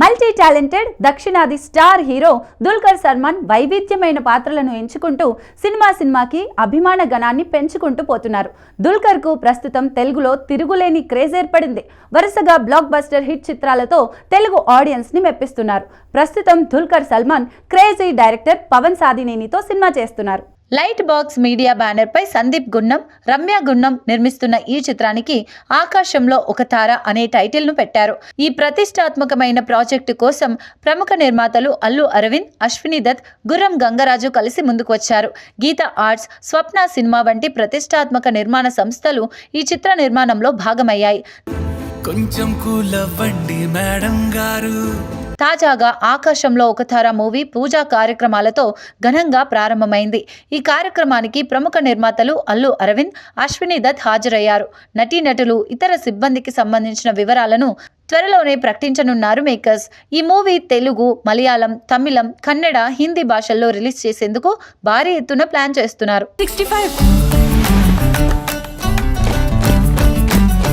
Multi talented దక్షిణాది star hero Dulquer Salmaan వైవిధ్యమైన పాత్రలను ఎంచుకుంటూ సినిమా సినిమాకి అభిమాన గణాన్ని పెంచుకుంటూ పోతున్నారు. దుల్కర్కు ప్రస్తుతం తెలుగులో తిరుగులేని క్రేజ్ ఏర్పడింది. వరుసగా బ్లాక్ బస్టర్ హిట్ చిత్రాలతో తెలుగు ఆడియన్స్ని మెప్పిస్తున్నారు. ప్రస్తుతం దుల్కర్ సల్మాన్ క్రేజీ డైరెక్టర్ పవన్ సాదినేనితో సినిమా చేస్తున్నారు. లైట్ బాక్స్ మీడియా బ్యానర్ పై సందీప్ గున్నం రమ్య గున్నం నిర్మిస్తున్న ఈ చిత్రానికి ఆకాశంలో ఒక తార అనే టైటిల్ను పెట్టారు. ఈ ప్రతిష్టాత్మకమైన ప్రాజెక్టు కోసం ప్రముఖ నిర్మాతలు అల్లు అరవింద్ అశ్విని దత్ గుర్రం గంగరాజు కలిసి ముందుకు వచ్చారు. గీత ఆర్ట్స్ స్వప్న సినిమా వంటి ప్రతిష్టాత్మక నిర్మాణ సంస్థలు ఈ చిత్ర నిర్మాణంలో భాగమయ్యాయి. కొంచెం కూలవ్వండి మేడం గారు. తాజాగా ఆకాశంలో ఒక తార మూవీ పూజా కార్యక్రమాలతో ఘనంగా ప్రారంభమైంది. ఈ కార్యక్రమానికి ప్రముఖ నిర్మాతలు అల్లు అరవింద్ అశ్విని దత్ హాజరయ్యారు. నటీనటులు ఇతర సిబ్బందికి సంబంధించిన వివరాలను త్వరలోనే ప్రకటించనున్నారు మేకర్స్. ఈ మూవీ తెలుగు మలయాళం తమిళం కన్నడ హిందీ భాషల్లో రిలీజ్ చేసేందుకు భారీ ఎత్తున ప్లాన్ చేస్తున్నారు. Sixty five.